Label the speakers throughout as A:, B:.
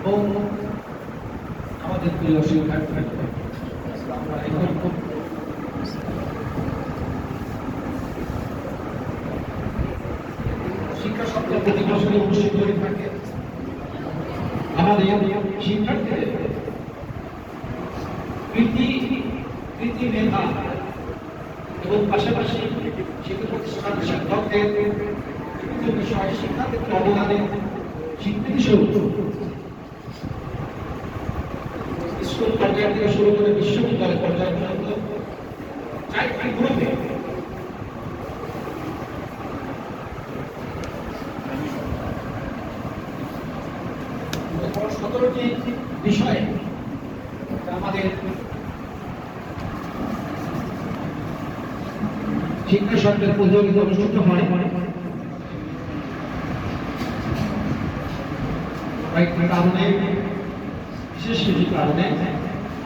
A: এবং আমাদের প্রিয় শিক্ষার্থী আমরা শিক্ষা সপ্তাহ প্রতি বছরই অনুষ্ঠিত থাকে। আমাদের শিক্ষার্থীদের কৃতি কৃতি মেধা এবং পাশাপাশি শিক্ষা প্রতিষ্ঠান শিক্ষকদের বিভিন্ন বিষয়ে শিক্ষা ক্ষেত্রে অবদানের স্বীকৃতি পর্যায় থেকে শুরু করে বিশ্ববিদ্যালয় পর্যায় পর্যন্ত সতেরোটি বিষয়ে আমাদের শিক্ষা প্রতিযোগিতা অনুষ্ঠিত হয়। বিশেষ কিছু কারণে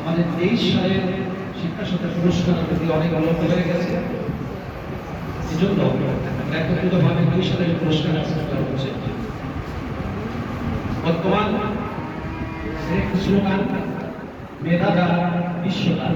A: আমাদের তেইশ সালের শিক্ষা সাথে পুরস্কার প্রতি অনেক অল্প হয়ে গেছে। এজন্য একত্রিতভাবে দুই সালের পুরস্কার আয়োজন করা হচ্ছে বর্তমান স্লোগান মেধা দ্বারা বিশ্বদান